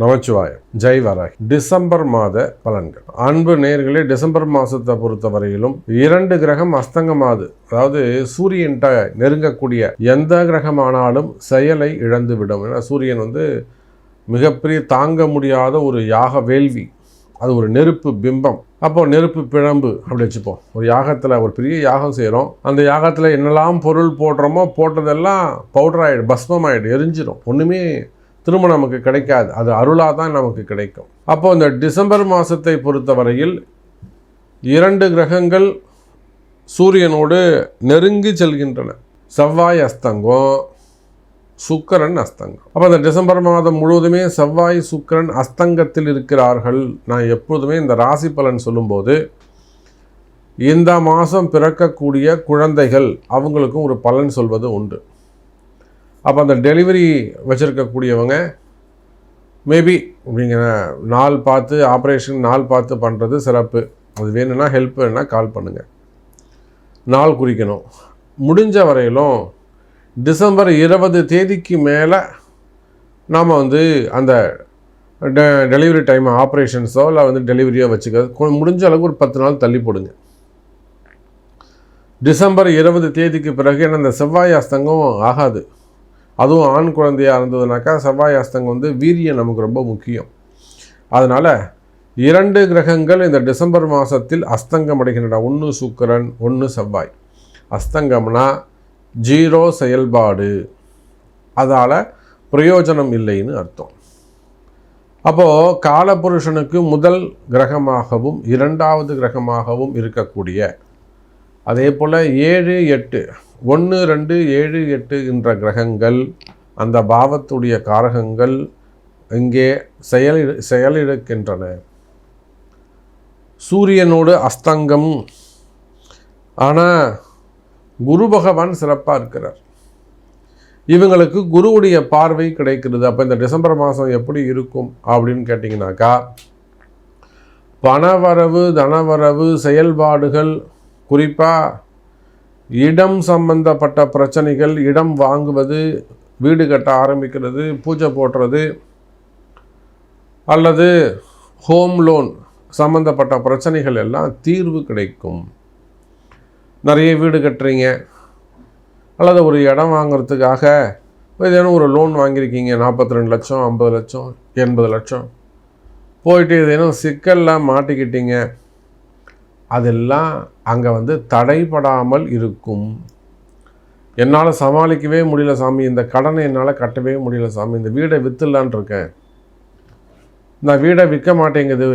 Namachivayam. Jai Varahi. December மாத பலன்கள். அன்பு நேர்களே டிசம்பர் மாதத்தை பொறுத்த வரையிலும் இரண்டு கிரகம் அஸ்தங்கமாது. அதாவது சூரியன்ட்ட நெருங்கக்கூடிய எந்த கிரகமானாலும் செயலை இழந்து விடும் ஏன்னா சூரியன் வந்து மிகப்பெரிய தாங்க முடியாத ஒரு யாக வேள்வி. அது ஒரு நெருப்பு பிம்பம். அப்போ நெருப்பு பிழம்பு அப்படி வச்சுப்போம். ஒரு யாகத்தில் ஒரு பெரிய யாகம் செய்கிறோம் அந்த யாகத்தில் என்னெல்லாம் பொருள் போடுறோமோ போட்டதெல்லாம் பவுடர் ஆகிடும் பஸ்மம் ஆகிடும் எரிஞ்சிடும் ஒன்றுமே திரும்ப நமக்கு கிடைக்காது. அது அருளாக தான் நமக்கு கிடைக்கும். அப்போ இந்த டிசம்பர் மாதத்தை பொறுத்தவரையில் இரண்டு கிரகங்கள் சூரியனோடு நெருங்கி செல்கின்றன. செவ்வாய் அஸ்தங்கம் சுக்கரன் அஸ்தங்கம். அப்போ அந்த டிசம்பர் மாதம் முழுவதுமே செவ்வாய் சுக்கரன் அஸ்தங்கத்தில் இருக்கிறார்கள். நான் எப்பொழுதுமே இந்த ராசி பலன் சொல்லும்போது இந்த மாதம் பிறக்கக்கூடிய குழந்தைகள் அவங்களுக்கும் ஒரு பலன் சொல்வது உண்டு. அப்போ அந்த டெலிவரி வச்சுருக்கக்கூடியவங்க மேபி அப்படிங்கிற நாள் பார்த்து ஆப்ரேஷன் நாள் பார்த்து பண்ணுறது சிறப்பு. அது வேணும்னா ஹெல்ப் வேணுன்னா கால் பண்ணுங்கள் நாள் குறிக்கணும். முடிஞ்ச வரையிலும் டிசம்பர் இருபது தேதிக்கு மேலே நாம் வந்து அந்த டெ டெலிவரி டைம் ஆப்ரேஷன்ஸோ இல்லை வந்து டெலிவரியோ வச்சுக்க முடிஞ்ச அளவுக்கு ஒரு பத்து நாள் தள்ளி போடுங்க. டிசம்பர் இருபது தேதிக்கு பிறகு என்ன இந்த செவ்வாய் அஸ்தங்கம் ஆகாது. அதுவும் ஆண் குழந்தையாக இருந்ததுனாக்கா செவ்வாய் அஸ்தங்கம் வந்து வீரியம் நமக்கு ரொம்ப முக்கியம். அதனால் இரண்டு கிரகங்கள் இந்த டிசம்பர் மாதத்தில் அஸ்தங்கம் அடைகின்றன. ஒன்று சுக்கரன் ஒன்று செவ்வாய். அஸ்தங்கம்னா ஜீரோ செயல்பாடு. அதால் பிரயோஜனம் இல்லைன்னு அர்த்தம். அப்போது காலபுருஷனுக்கு முதல் கிரகமாகவும் இரண்டாவது கிரகமாகவும் இருக்கக்கூடிய அதே போல் ஏழு எட்டு ஒன்று ரெண்டு ஏழு எட்டு என்ற கிரகங்கள் அந்த பாவத்துடைய காரகங்கள் இங்கே செயலி செயலிழக்கின்றன. சூரியனோடு அஸ்தங்கம். ஆனால் குரு பகவான் சிறப்பாக இருக்கிறார். இவங்களுக்கு குருவுடைய பார்வை கிடைக்கிறது. அப்போ இந்த டிசம்பர் மாதம் எப்படி இருக்கும் அப்படின்னு கேட்டிங்கனாக்கா பணவரவு தனவரவு செயல்பாடுகள் குறிப்பாக இடம் சம்பந்தப்பட்ட பிரச்சனைகள் இடம் வாங்குவது வீடு கட்ட ஆரம்பிக்கிறது பூஜை போடுறது அல்லது ஹோம் லோன் சம்மந்தப்பட்ட பிரச்சனைகள் எல்லாம் தீர்வு கிடைக்கும். நிறைய வீடு கட்டுறீங்க அல்லது ஒரு இடம் வாங்குறதுக்காக ஏதேனும் ஒரு லோன் வாங்கியிருக்கீங்க நாற்பத்தி ரெண்டு லட்சம் ஐம்பது லட்சம் எண்பது லட்சம் போயிட்டு ஏதேனும் சிக்கல்லாம் மாட்டிக்கிட்டீங்க அதெல்லாம் அங்கே வந்து தடைப்படாமல் இருக்கும். என்னால் சமாளிக்கவே முடியல சாமி. இந்த கடனை என்னால் கட்டவே முடியல சாமி. இந்த வீடை விற்றுலான் இருக்கேன். நான் வீடை விற்க மாட்டேங்குது.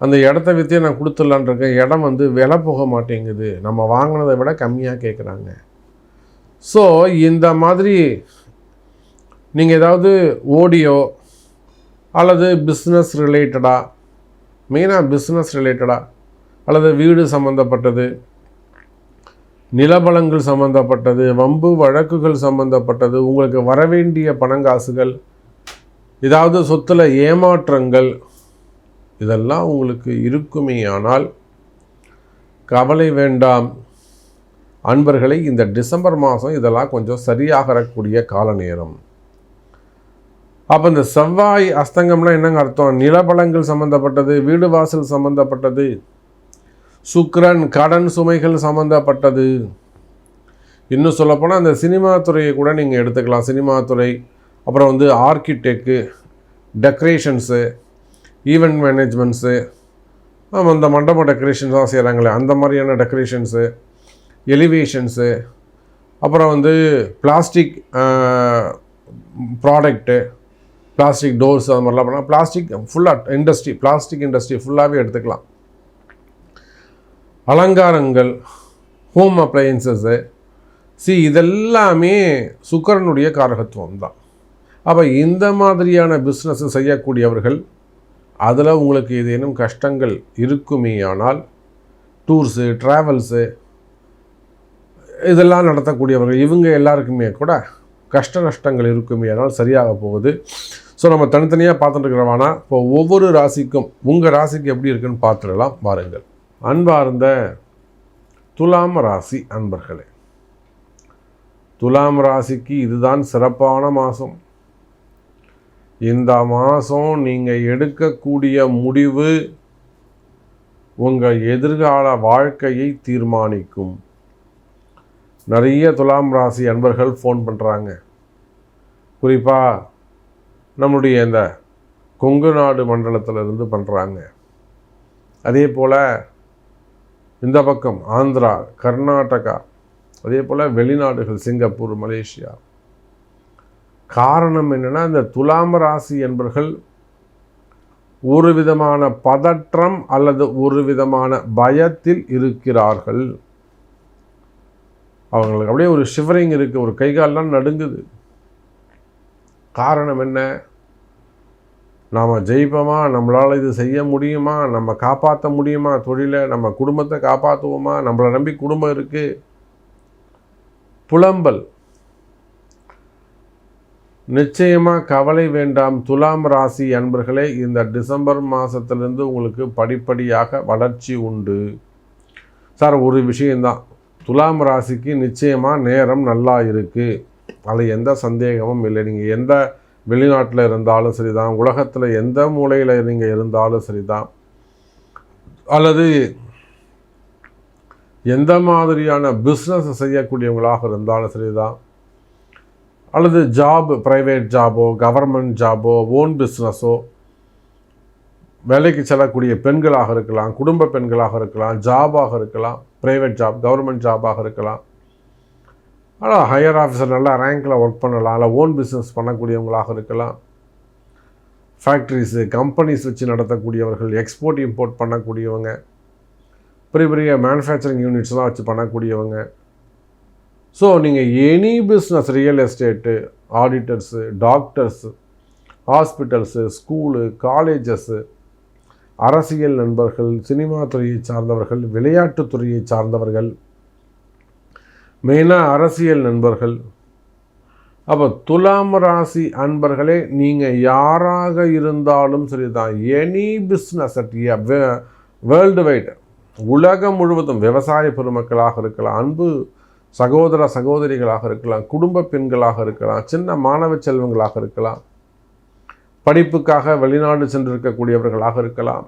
அந்த இடத்த விற்றே நான் கொடுத்துடலான் இருக்கேன். இடம் வந்து விலை போக மாட்டேங்குது. நம்ம வாங்கினதை விட கம்மியாக கேட்குறாங்க ஸோ இந்த மாதிரி நீங்கள் ஏதாவது ஓடியோ அல்லது பிஸ்னஸ் ரிலேட்டடாக மெயினாக பிஸ்னஸ் ரிலேட்டடாக அல்லது வீடு சம்மந்தப்பட்டது நிலபலங்கள் சம்மந்தப்பட்டது வம்பு வழக்குகள் சம்மந்தப்பட்டது உங்களுக்கு வரவேண்டிய பணங்காசுகள் ஏதாவது சொத்தில் ஏமாற்றங்கள் இதெல்லாம் உங்களுக்கு இருக்குமே ஆனால் கவலை வேண்டாம். அன்பர்களை இந்த டிசம்பர் மாதம் இதெல்லாம் கொஞ்சம் சரியாகக்கூடிய கால நேரம். அப்போ இந்த செவ்வாய் அஸ்தங்கம்னா என்னங்க அர்த்தம்? நிலபலங்கள் சம்மந்தப்பட்டது வீடு வாசல் சம்மந்தப்பட்டது சுக்ரன் கடன் சுமைகள் சம்மந்தப்பட்டது இன்னும் சொல்லப்போனால் அந்த சினிமா துறையை கூட நீங்கள் எடுத்துக்கலாம். சினிமா துறை அப்புறம் வந்து ஆர்கிடெக்கு டெக்கரேஷன்ஸு ஈவெண்ட் மேனேஜ்மெண்ட்ஸு அந்த மண்டப டெக்கரேஷன்ஸ்லாம் செய்கிறாங்களே அந்த மாதிரியான டெக்கரேஷன்ஸு எலிவேஷன்ஸு அப்புறம் வந்து பிளாஸ்டிக் ப்ராடக்ட்டு பிளாஸ்டிக் டோர்ஸ் அது மாதிரிலாம் பண்ணால் பிளாஸ்டிக் ஃபுல்லாக இண்டஸ்ட்ரி பிளாஸ்டிக் இண்டஸ்ட்ரி ஃபுல்லாகவே எடுத்துக்கலாம். அலங்காரங்கள் ஹோம் அப்ளையன்சஸ்ஸு சி இதெல்லாமே சுக்கரனுடைய காரகத்துவம் தான். அப்போ இந்த மாதிரியான பிஸ்னஸ் செய்யக்கூடியவர்கள் அதில் உங்களுக்கு ஏதேனும் கஷ்டங்கள் இருக்குமேயானால் டூர்ஸு ட்ராவல்ஸு இதெல்லாம் நடத்தக்கூடியவர்கள் இவங்க எல்லாருக்குமே கூட கஷ்ட நஷ்டங்கள் இருக்குமே ஆனால் சரியாக போகுது. ஸோ நம்ம தனித்தனியாக பார்த்துட்டு இருக்கிறவானா இப்போ ஒவ்வொரு ராசிக்கும் உங்கள் ராசிக்கு எப்படி இருக்குன்னு பார்த்துடலாம் வாருங்கள். அன்பார்ந்த துலாம் ராசி அன்பர்களே துலாம் ராசிக்கு இதுதான் சிறப்பான மாதம் இந்த மாதம் நீங்கள் எடுக்கக்கூடிய முடிவு உங்கள் எதிர்கால வாழ்க்கையை தீர்மானிக்கும். நிறைய துலாம் ராசி அன்பர்கள் ஃபோன் பண்ணுறாங்க குறிப்பாக நம்முடைய இந்த கொங்கு நாடு மண்டலத்தில் இருந்து பண்ணுறாங்க அதே போல் இந்த பக்கம் ஆந்திரா கர்நாடகா அதே போல் வெளிநாடுகள் சிங்கப்பூர் மலேசியா. காரணம் என்னென்னா இந்த துலாம் ராசி என்பர்கள் ஒரு விதமான பதற்றம் அல்லது ஒரு விதமான பயத்தில் இருக்கிறார்கள். அவங்களுக்கு அப்படியே ஒரு ஷிவரிங் இருக்குது ஒரு கைகாலெலாம் நடுங்குது. காரணம் என்ன? நாம் ஜெயிப்போமா? நம்மளால் இது செய்ய முடியுமா? நம்ம காப்பாற்ற முடியுமா? தொழிலை நம்ம குடும்பத்தை காப்பாற்றுவோமா நம்மளை நம்பி குடும்பம் இருக்குது புலம்பல். நிச்சயமாக கவலை வேண்டாம். துலாம் ராசி அன்பர்களே இந்த டிசம்பர் மாதத்துலேருந்து உங்களுக்கு படிப்படியாக வளர்ச்சி உண்டு. சார் ஒரு விஷயந்தான் துலாம் ராசிக்கு நிச்சயமாக நேரம் நல்லா இருக்குது அதில் எந்த சந்தேகமும் இல்லை. நீங்கள் எந்த வெளிநாட்டில் இருந்தாலும் சரி தான் உலகத்தில் எந்த மூலையில் நீங்கள் இருந்தாலும் சரி தான் அல்லது எந்த மாதிரியான பிஸ்னஸ் செய்யக்கூடியவங்களாக இருந்தாலும் சரி தான் அல்லது ஜாப் ப்ரைவேட் ஜாபோ கவர்மெண்ட் ஜாபோ ஓன் பிஸ்னஸோ வேலைக்கு செல்லக்கூடிய பெண்களாக இருக்கலாம் குடும்ப பெண்களாக இருக்கலாம் ஜாபாக இருக்கலாம் ப்ரைவேட் ஜாப் கவர்மெண்ட் ஜாபாக இருக்கலாம். ஆனால் ஹையர் ஆஃபீஸர் நல்லா ரேங்கில் ஒர்க் பண்ணலாம். இல்லை ஓன் பிஸ்னஸ் பண்ணக்கூடியவங்களாக இருக்கலாம். ஃபேக்ட்ரிஸு கம்பெனிஸ் வச்சு நடத்தக்கூடியவர்கள் எக்ஸ்போர்ட் இம்போர்ட் பண்ணக்கூடியவங்க பெரிய பெரிய மேனுஃபேக்சரிங் யூனிட்ஸ்லாம் வச்சு பண்ணக்கூடியவங்க. ஸோ நீங்கள் any business real estate auditors doctors hospitals school colleges அரசியல் நண்பர்கள் சினிமா துறையை சார்ந்தவர்கள் விளையாட்டுத்துறையை சார்ந்தவர்கள் மெயினாக அரசியல் நண்பர்கள். அப்போ துலாம் ராசி அன்பர்களே நீங்கள் யாராக இருந்தாலும் சரி தான் any business at world wide உலகம் முழுவதும் விவசாய பெருமக்களாக இருக்கலாம் அன்பு சகோதர சகோதரிகளாக இருக்கலாம் குடும்ப பெண்களாக இருக்கலாம் சின்ன மாணவ செல்வங்களாக இருக்கலாம் படிப்புக்காக வெளிநாடு சென்றிருக்கக்கூடியவர்களாக இருக்கலாம்.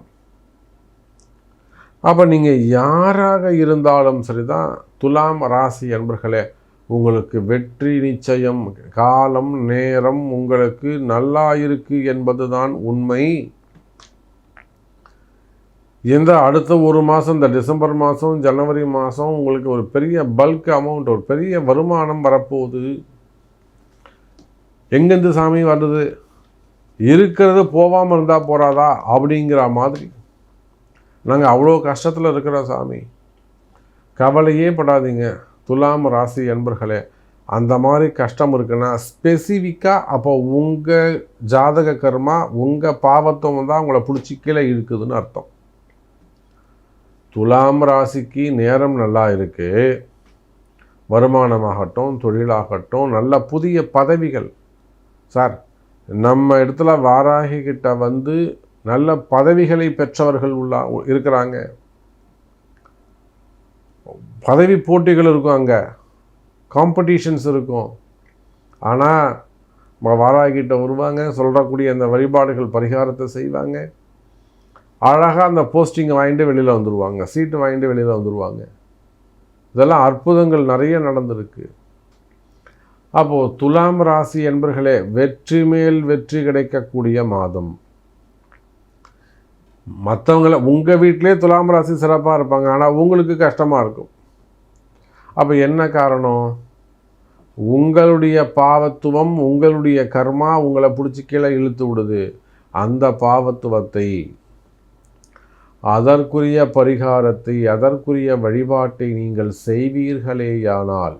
அப்போ நீங்கள் யாராக இருந்தாலும் சரிதான் துலாம் ராசி என்பர்களே உங்களுக்கு வெற்றி நிச்சயம் காலம் நேரம் உங்களுக்கு நல்லா இருக்கு என்பதுதான் உண்மை. எந்த அடுத்த ஒரு மாதம் இந்த டிசம்பர் மாதம் ஜனவரி மாதம் உங்களுக்கு ஒரு பெரிய பல்க் அமௌண்ட் ஒரு பெரிய வருமானம் வரப்போகுது. எங்கேருந்து சாமி வருது இருக்கிறது போகாமல் இருந்தால் போகிறாதா அப்படிங்கிற மாதிரி நாங்கள் அவ்வளோ கஷ்டத்தில் இருக்கிறோம் சாமி. கவலையே படாதீங்க. துலாம் ராசி என்பர்களே அந்த மாதிரி கஷ்டம் இருக்குன்னா ஸ்பெசிஃபிக்காக அப்போ உங்கள் ஜாதக கர்மா உங்கள் பாவத்துவம் தான் உங்களை பிடிச்சி கீழே இருக்குதுன்னு அர்த்தம். துலாம் ராசிக்கு நேரம் நல்லா இருக்குது வருமானமாகட்டும் தொழிலாகட்டும் நல்ல புதிய பதவிகள். சார் நம்ம இடத்துல வாராகி கிட்ட வந்து நல்ல பதவிகளை பெற்றவர்கள் உள்ளா இருக்கிறாங்க. பதவி போட்டிகள் இருக்கும் அங்கே. காம்படிஷன்ஸ் இருக்கும். ஆனால் வாராகிட்ட வருவாங்க சொல்கிறக்கூடிய அந்த வழிபாடுகள் பரிகாரத்தை செய்வாங்க. அழகாக அந்த போஸ்டிங்கை வாங்கிட்டு வெளியில் வந்துடுவாங்க சீட்டு வாங்கிட்டு வெளியில் வந்துடுவாங்க இதெல்லாம் அற்புதங்கள் நிறைய நடந்திருக்கு. அப்போது துலாம் ராசி என்பர்களே வெற்றி மேல் வெற்றி கிடைக்கக்கூடிய மாதம். மற்றவங்கள உங்கள் வீட்டிலே துலாம் ராசி சிறப்பாக இருப்பாங்க ஆனால் உங்களுக்கு கஷ்டமாக இருக்கும். அப்போ என்ன காரணம்? உங்களுடைய பாவத்துவம் உங்களுடைய கர்மா உங்களை பிடிச்சி கீழே இழுத்து விடுது. அந்த பாவத்துவத்தை அதற்குரிய பரிகாரத்தை அதற்குரிய வழிபாட்டை நீங்கள் செய்வீர்களேயானால்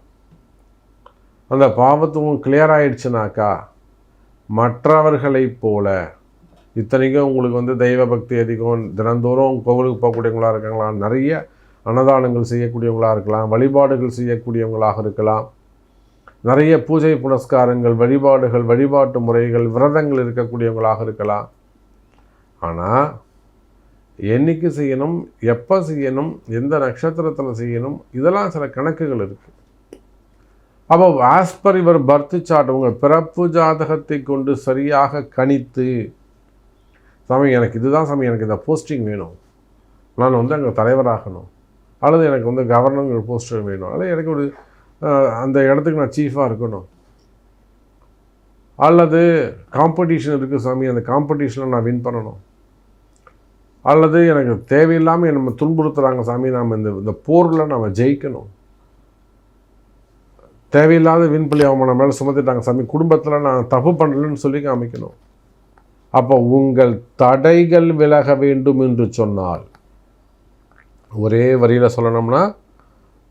அந்த பாவத்துவம் கிளியர் ஆயிடுச்சுனாக்கா மற்றவர்களைப் போல இத்தனைக்கும் உங்களுக்கு வந்து தெய்வ பக்தி அதிகம். தினந்தோறும் கோவிலுக்கு போகக்கூடியவங்களாக இருக்காங்களா நிறைய அன்னதானங்கள் செய்யக்கூடியவங்களாக இருக்கலாம். வழிபாடுகள் செய்யக்கூடியவங்களாக இருக்கலாம். நிறைய பூஜை புனஸ்காரங்கள் வழிபாடுகள் வழிபாட்டு முறைகள் விரதங்கள் இருக்கக்கூடியவங்களாக இருக்கலாம். ஆனால் என்னைக்கு செய்யணும் எப்போ செய்யணும் எந்த நட்சத்திரத்தில் செய்யணும் இதெல்லாம் சில கணக்குகள் இருக்குது அப்போ ஆஸ்பர் இவர் பர்த் சார்ட் உங்கள் பிறப்பு ஜாதகத்தை கொண்டு சரியாக கணித்து சாமி எனக்கு இதுதான் சாமி எனக்கு இந்த போஸ்டிங் வேணும். நான் வந்து அங்கே தலைவராகணும். அல்லது எனக்கு வந்து கவர்னர் போஸ்டர் வேணும். அல்லது எனக்கு ஒரு அந்த இடத்துக்கு நான் சீஃபாக இருக்கணும். அல்லது காம்படிஷன் இருக்குது சாமி அந்த காம்படிஷனில் நான் வின் பண்ணணும். அல்லது எனக்கு தேவையில்லாமல் நம்ம துன்புறுத்துகிறாங்க சாமி நாம் இந்த இந்த போரில் நம்ம ஜெயிக்கணும். தேவையில்லாத விண்பள்ளி அவமானம் மேலே சுமத்திட்டாங்க சாமி குடும்பத்தில் நான் தப்பு பண்ணலன்னு சொல்லி காமிக்கணும். அப்போ உங்கள் தடைகள் விலக வேண்டும் என்று சொன்னால் ஒரே வரியில் சொல்லணும்னா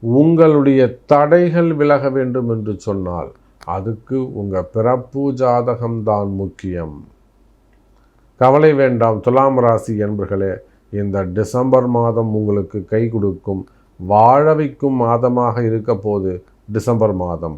உங்களுடைய தடைகள் விலக வேண்டும் என்று சொன்னால் அதுக்கு உங்கள் பிறப்பு ஜாதகம்தான் முக்கியம். கவலை வேண்டாம் துலாம் ராசி என்பர்களே இந்த டிசம்பர் மாதம் உங்களுக்கு கை கொடுக்கும் வாழ வைக்கும் மாதமாக இருக்க போது டிசம்பர் மாதம்.